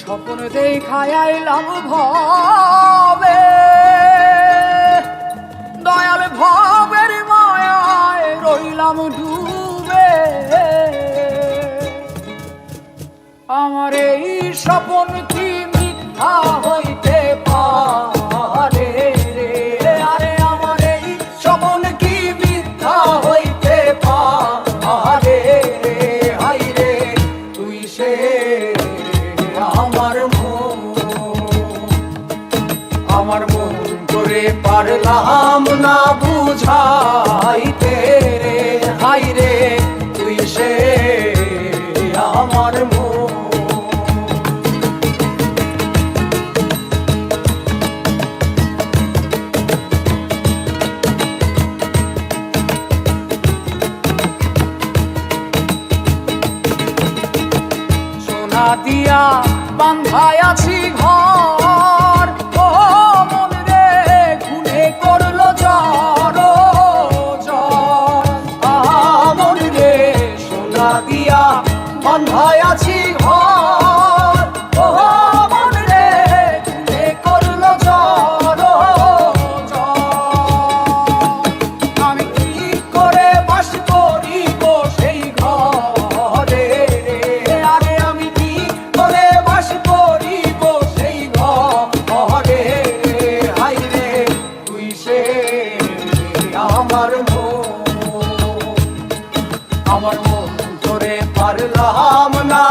স্বপ্ন দেখায় আইলাম ভবে। দয়াল ভবের মায়ায় রইলাম ডুবে। আমার এই স্বপন কি মিথ্যা হইতে করে পারলাম না বুঝাইতে। রে হাই রে তুই সে আমার দিয়া বান্ধায় আছি ঘর। দিয়া আছি মন জ্বর জ্বর আমি কি করে বাস করিব আরে আমি বাস করিব আমার আমার পারলাম না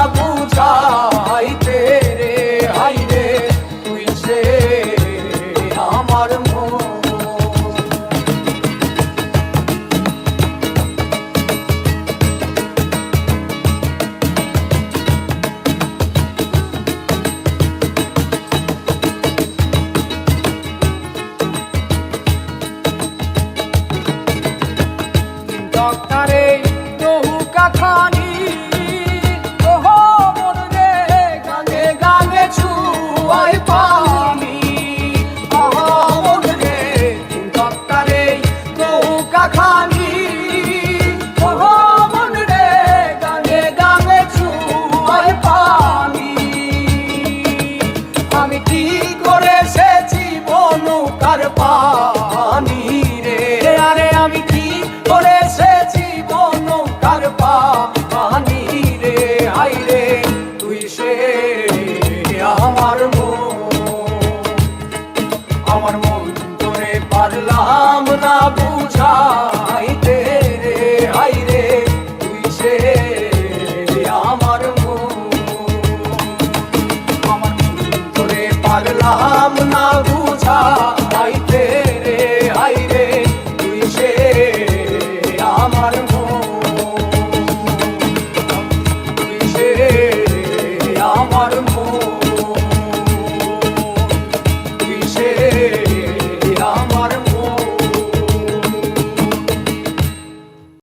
Allah